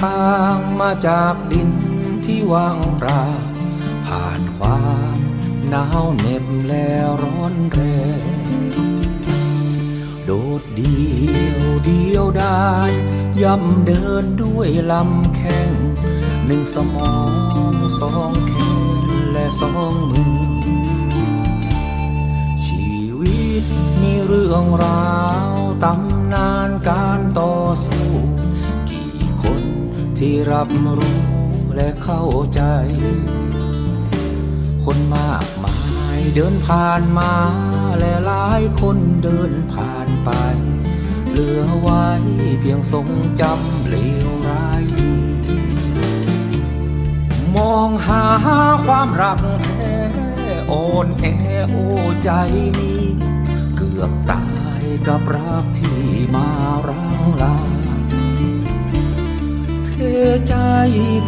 ทางมาจากดินที่ว่างเปล่าผ่านความหนาวเหน็บและร้อนแรงโดดเดียวเดียวดายย่ำเดินด้วยลำแข้งหนึ่งสมองสองแขนและสองมือ ชีวิตมีเรื่องราวตำนานการต่อสู้ ที่รับรู้และเข้าใจ คนมากมายเดินผ่านมา และหลายคนเดินผ่านไป เหลือไว้เพียงทรงจำเลวร้ายดีมองหาความรักแท้อ่อนแอโอใจนี้ เกือบตายกับรักที่มารังลา เทใจ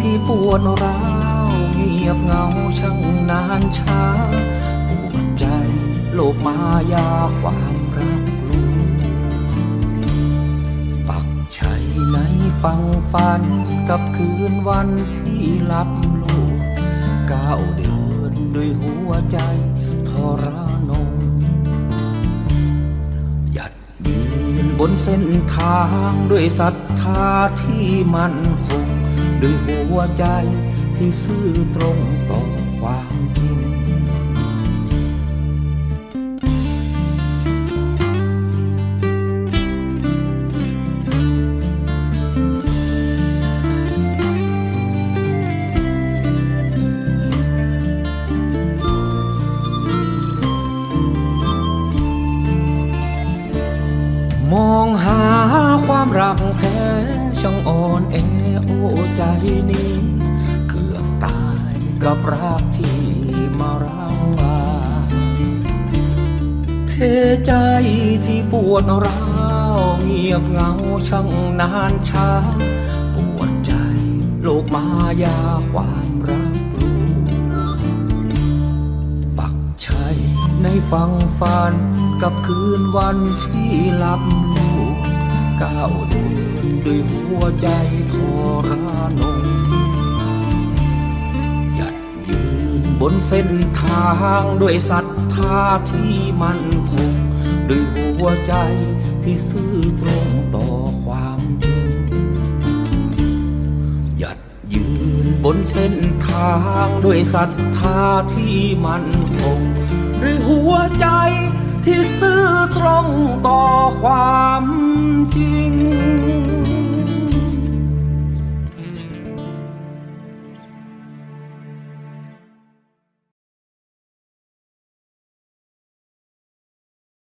ที่ปวดร้าวเงียบเหงาช่างนานช้าปวดใจโลกมายาความรักลูกปักชัยในฟังฝันกับคืนวันที่ลับลูกก้าวเดินด้วยหัวใจทรน นบนเส้นทางด้วยศรัทธาที่มั่นคง ด้วยหัวใจที่ซื่อตรงต่อความ มองหาความรักแท้ช่างอ่อนแอโอ้ใจนี้ เกือบตายกับรักที่มารังวาเทใจที่ปวดร้าวเงียบเหงาช่างนานช้า ปวดใจโลกมายาความรักลูก ในฟังฝันกับคืนวันที่ลับลูกก้าวเดินด้วยหัวใจทรนงหยัดยืนบนเส้นทางด้วยศรัทธาที่มั่นคงด้วยหัวใจที่ซื่อตรงต่อความจริงหยัดยืนบนเส้นทางด้วยศรัทธาที่มั่นคง หรือหัวใจที่ซื่อตรงต่อความจริง